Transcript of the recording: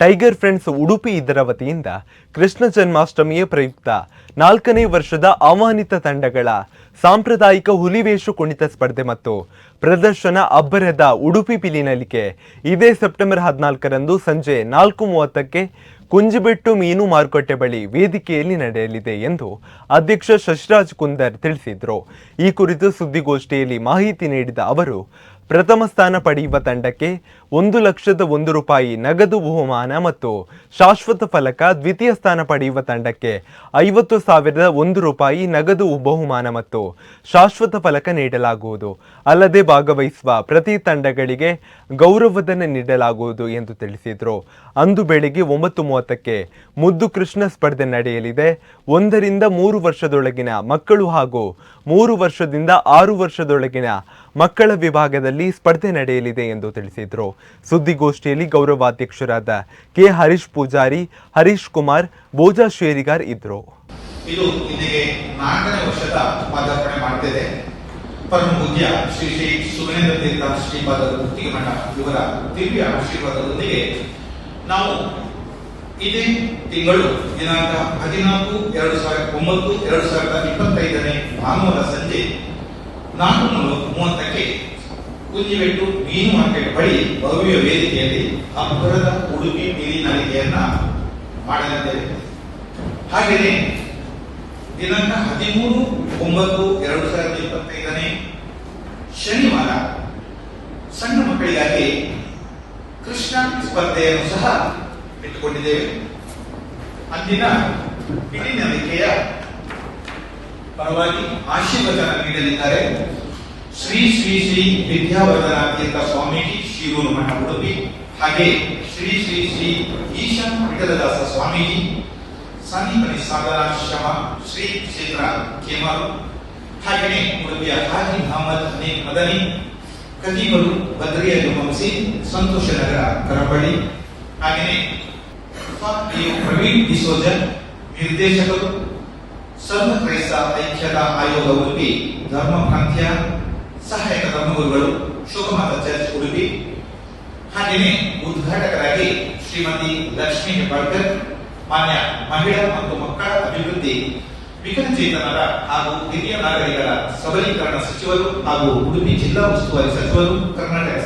Tiger friends Udupi ಇದರ ವತಿಯಿಂದ ಕೃಷ್ಣ ಜನ್ಮಾಷ್ಟಮಿಯ ಪ್ರಯುಕ್ತ ನಾಲ್ಕನೇ ವರ್ಷದ ಆಹ್ವಾನಿತ ತಂಡಗಳ ಸಾಂಪ್ರದಾಯಿಕ ಹುಲಿವೇಷ ಕುಣಿತ ಸ್ಪರ್ಧೆ ಮತ್ತು ಪ್ರದರ್ಶನ ಅಬ್ಬರದ ಉಡುಪಿ ಪಿಲಿನಲಿಕೆ ಇದೇ ಸೆಪ್ಟೆಂಬರ್ ಹದಿನಾಲ್ಕರಂದು ಸಂಜೆ ನಾಲ್ಕು ಮೂವತ್ತಕ್ಕೆ ಕುಂಜಿಬೆಟ್ಟು ಮೀನು ಮಾರುಕಟ್ಟೆ ಬಳಿ ವೇದಿಕೆಯಲ್ಲಿ ನಡೆಯಲಿದೆ ಎಂದು ಅಧ್ಯಕ್ಷ ಶಶಿರಾಜ್ ಕುಂದರ್ ತಿಳಿಸಿದರು. ಈ ಕುರಿತು ಸುದ್ದಿಗೋಷ್ಠಿಯಲ್ಲಿ ಮಾಹಿತಿ ನೀಡಿದ ಅವರು, ಪ್ರಥಮ ಸ್ಥಾನ ಪಡೆಯುವ ತಂಡಕ್ಕೆ ಒಂದು ಲಕ್ಷದ ಒಂದು ರೂಪಾಯಿ ನಗದು ಬಹುಮಾನ ಮತ್ತು ಶಾಶ್ವತ ಫಲಕ ದ್ವಿತೀಯ ಸ್ಥಾನ ಪಡೆಯುವ ತಂಡಕ್ಕೆ ಐವತ್ತು ಸಾವಿರದ ಒಂದು ರೂಪಾಯಿ ನಗದು ಬಹುಮಾನ ಮತ್ತು ಶಾಶ್ವತ ಫಲಕ ನೀಡಲಾಗುವುದು. ಅಲ್ಲದೆ ಭಾಗವಹಿಸುವ ಪ್ರತಿ ತಂಡಗಳಿಗೆ ಗೌರವಧನ ನೀಡಲಾಗುವುದು ಎಂದು ತಿಳಿಸಿದರು. ಅಂದು ಬೆಳಿಗ್ಗೆ ಒಂಬತ್ತು ಮೂವತ್ತಕ್ಕೆ ಮುದ್ದು ಕೃಷ್ಣ ಸ್ಪರ್ಧೆ ನಡೆಯಲಿದೆ. ಒಂದರಿಂದ ಮೂರು ವರ್ಷದೊಳಗಿನ ಮಕ್ಕಳು ಹಾಗೂ ಮೂರು ವರ್ಷದಿಂದ ಆರು ವರ್ಷದೊಳಗಿನ ಮಕ್ಕಳ ವಿಭಾಗದಲ್ಲಿ ಸ್ಪರ್ಧೆ ನಡೆಯಲಿದೆ ಎಂದು ತಿಳಿಸಿದರು. ಸುದ್ದಿಗೋಷ್ಠಿಯಲ್ಲಿ ಗೌರವಾಧ್ಯಕ್ಷರಾದ ಕೆ ಹರೀಶ್ ಪೂಜಾರಿ, ಹರೀಶ್ ಕುಮಾರ್ ಬೋಜಾ ಶೇರಿಗಾರ್ ಇದ್ರು. ಇದು ಪರಮ ಪೂಜ್ಯ ಶ್ರೀ ಶ್ರೀ ಸುರೇಂದ್ರ ತೀರ್ಥ ಶ್ರೀಪಾದ ಮುಕ್ತಿಗೆ ಮಠ ಇವರ ದಿವ್ಯ ಆಶೀರ್ವಾದದೊಂದಿಗೆ ನಾವು ಇದೇ ತಿಂಗಳು ದಿನಾಂಕ ಹದಿನಾಲ್ಕು, ಎರಡು ಸಾವಿರದ ಒಂಬತ್ತು, ಎರಡು ಸಾವಿರದ ಇಪ್ಪತ್ತೈದನೇ ಭಾನುವಾರ ಸಂಜೆ ನಾಲ್ಕು ನಲವತ್ತು ಮೂವತ್ತಕ್ಕೆ ಕುಂಜಿಬೆಟ್ಟು ಮೀನು ಮಾರ್ಕೆಟ್ ಬಳಿ ಭವ್ಯ ವೇದಿಕೆಯಲ್ಲಿ ಅಬ್ಬರದ ಉಡುಪಿ ಮೀನಿನಳಿಗೆಯನ್ನ ಮಾಡಲಿದ್ದೇವೆ. ಹಾಗೆಯೇ ದಿನಾಂಕ ಹದಿಮೂರು, ಒಂಬತ್ತು, ಎರಡು ಸಾವಿರದ ಶನಿವಾರ ಸಣ್ಣ ಮಕ್ಕಳಿಗಾಗಿ ಕೃಷ್ಣ ಸ್ಪರ್ಧೆಯನ್ನು ಸಹ ಇಟ್ಟುಕೊಂಡಿದ್ದೇವೆ. ಅಂದಿನ ನಂಬಿಕೆಯ ಪರವಾಗಿ ಆಶೀರ್ವಚನ ನೀಡಲಿದ್ದಾರೆ. ಶ್ರೀ ಶ್ರೀ ಶ್ರೀ ವಿದ್ಯಾವರ್ಧನ ತೀರ್ಥ ಸ್ವಾಮೀಜಿ ಶಿರೂರು ಮಠ ಉಡುಪಿ, ಹಾಗೆ ಶ್ರೀ ಶ್ರೀ ಶ್ರೀ ಈಶಾನ್ ವಿಠಲದಾಸ ಸ್ವಾಮೀಜಿ ಸನ್ನಿಪನಿ ಸಾಗರಾಶ್ರಮ, ಶ್ರೀ ಕ್ಷೇತ್ರ ಕೇಮಾರು ಹಾಗೆಯೇ ಉಡುಪಿಯ ಹಾಜಿ ಮಹಮ್ಮದ್ ಹನೀಫ್ ಮದನಿ ಖತೀಬರು ಬದ್ರಿಯಲ್ಲಿ ವಂಶಿ ಸಂತೋಷ ನಗರ ಕರಬಳ್ಳಿ ಹಾಗೆಯೇ ಈ ಪ್ರವೀಣ್ ಡಿಸೋಜನ್ ನಿರ್ದೇಶಕರು ಸರ್ವ ಕ್ರೈಸ್ತ ಐಕ್ಯತಾ ಆಯೋಗ ಉಡುಪಿ ಧರ್ಮ ಪ್ರಾಂತ್ಯ ಸಹಾಯಕ ಧರ್ಮಗುರುಗಳು ಶೋಕಮಾತ ಚರ್ಚ್ ಉಡುಪಿ ಹಾಗೆಯೇ ಉದ್ಘಾಟಕರಾಗಿ ಶ್ರೀಮತಿ ಲಕ್ಷ್ಮೀ ಹೆಬ್ಬಾಳ್ಕರ್ ಮಾನ್ಯ ಮಹಿಳಾ ಮತ್ತು ಮಕ್ಕಳ ಅಭಿವೃದ್ಧಿ ವಿಕಲಚೇತನರ ಹಾಗೂ ಹಿರಿಯ ನಾಗರಿಕರ ಸಬಲೀಕರಣ ಸಚಿವರು ಹಾಗೂ ಉಡುಪಿ ಜಿಲ್ಲಾ ಉಸ್ತುವಾರಿ ಸಚಿವರು ಕರ್ನಾಟಕ